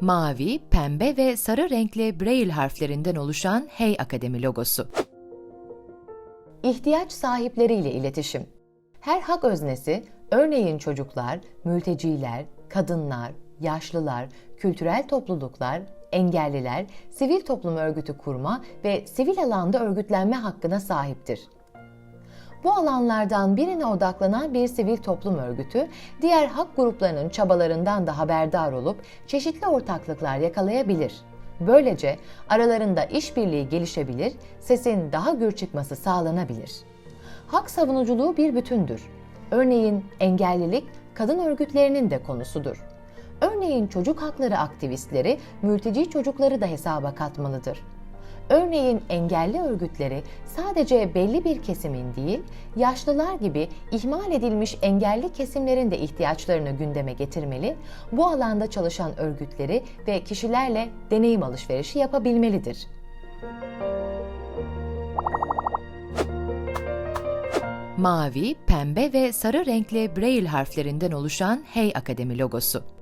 Mavi, pembe ve sarı renkli Braille harflerinden oluşan Hey Akademi logosu. İhtiyaç sahipleriyle iletişim. Her hak öznesi, örneğin çocuklar, mülteciler, kadınlar, yaşlılar, kültürel topluluklar, engelliler, sivil toplum örgütü kurma ve sivil alanda örgütlenme hakkına sahiptir. Bu alanlardan birine odaklanan bir sivil toplum örgütü, diğer hak gruplarının çabalarından da haberdar olup çeşitli ortaklıklar yakalayabilir. Böylece aralarında işbirliği gelişebilir, sesin daha gür çıkması sağlanabilir. Hak savunuculuğu bir bütündür. Örneğin engellilik kadın örgütlerinin de konusudur. Örneğin çocuk hakları aktivistleri mülteci çocukları da hesaba katmalıdır. Örneğin engelli örgütleri sadece belli bir kesimin değil, yaşlılar gibi ihmal edilmiş engelli kesimlerin de ihtiyaçlarını gündeme getirmeli, bu alanda çalışan örgütleri ve kişilerle deneyim alışverişi yapabilmelidir. Mavi, pembe ve sarı renkli Braille harflerinden oluşan Hey Akademi logosu.